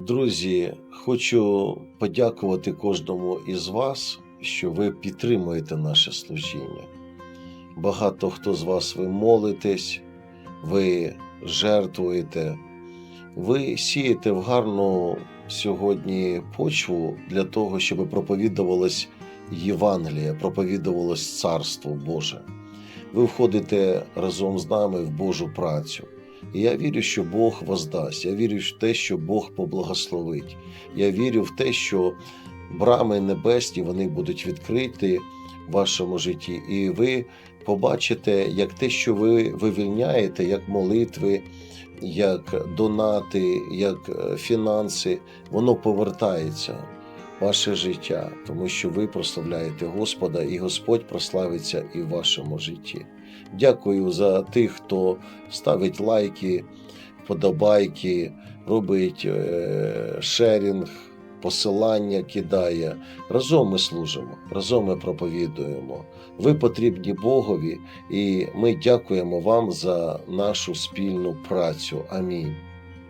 Друзі, хочу подякувати кожному із вас, що ви підтримуєте наше служіння. Багато хто з вас ви молитесь, ви жертвуєте, ви сієте в гарну сьогодні почву для того, щоб проповідувалось Євангеліє, проповідувалось Царство Боже. Ви входите разом з нами в Божу працю. І я вірю, що Бог воздасть. Я вірю в те, що Бог поблагословить. Я вірю в те, що брами небесні вони будуть відкриті в вашому житті, і ви побачите, як те, що ви вивільняєте, як молитви, як донати, як е, фінанси, воно повертається ваше життя, тому що ви прославляєте Господа, і Господь прославиться і в вашому житті. Дякую за тих, хто ставить лайки, вподобайки, робить е, шерінг, посилання кидає. Разом ми служимо, разом ми проповідуємо. Ви потрібні Богові, і ми дякуємо вам за нашу спільну працю. Амінь.